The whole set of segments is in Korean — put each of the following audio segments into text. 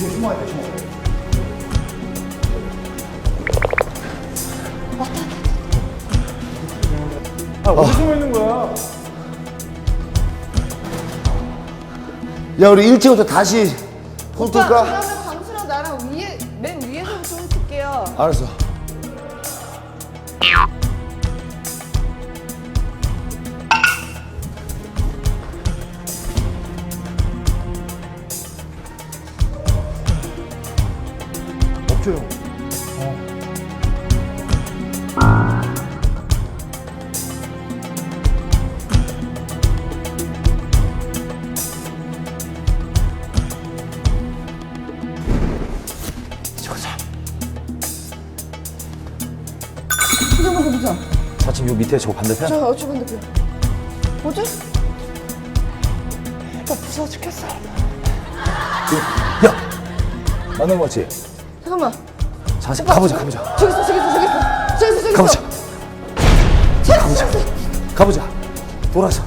뒤에 숨어야 돼, 숨어. 아, 어디 숨어 있는 거야? 야 우리 일찍부터 다시 홈 오빠 뜰까? 그러면 광수랑 나랑 위에 맨 위에서부터 훑을게요. 알았어. 보자 보자. 4층 요 밑에 저 반대편? 저 어찌 건데 뭐지? 나 무서워 죽겠어. 야! 맞는 거 같지? 잠깐만. 자식 가보자 가보자. 저기 있어 저기 있어 저기 있어. 저기 있어 저기 가보자. 있어. 가보자. 가보자. 돌아서.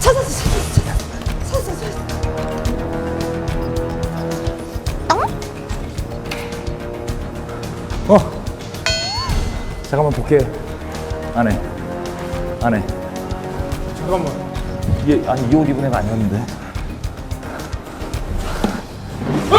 찾았어 찾았어 찾았어 찾았어 찾았어. 어? 잠깐만 볼게. 안해 안해 잠깐만. 이게 아니 이옷 입은 애가 아니었는데. 돌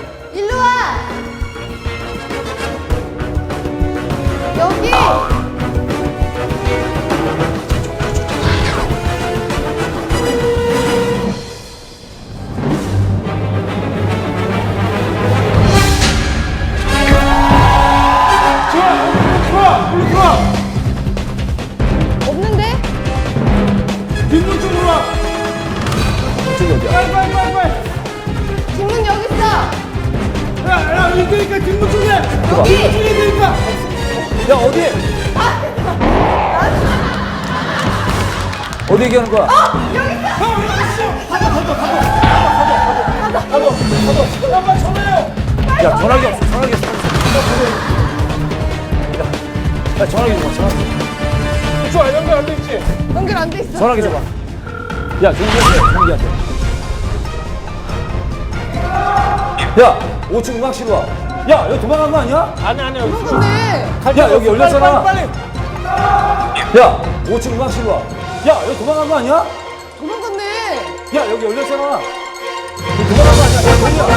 빨리, 빨리, 빨리, 빨리! 뒷문 여기 있어! 야, 야, 이때니까 뒷문 쪽에! 여기! 뒷문 쪽에 있으니까! 야 어디? 어디 얘기하는 거야? 야, 빨리 전화해요! 야 전화기 없어 전화기 없어 야, 야 전화기 줘봐 전화기 좋아, 연결 안 돼 있지? 연결 안 돼 있어. 전화기 줘봐 야 종기한테 종기한테 야 5층 음악실로 와야 여기 도망간 거 아니야? 아니, 아니, 여기 있어. 근데 야 여기 열렸잖아 빨리, 빨리, 빨리! 야 5층 음악실로 와야 여기 도망간 거 아니야? 도망갔네. 야 여기 열렸잖아 여기 도망간 거 아니야? 야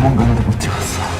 도망가는데 못 찍었어.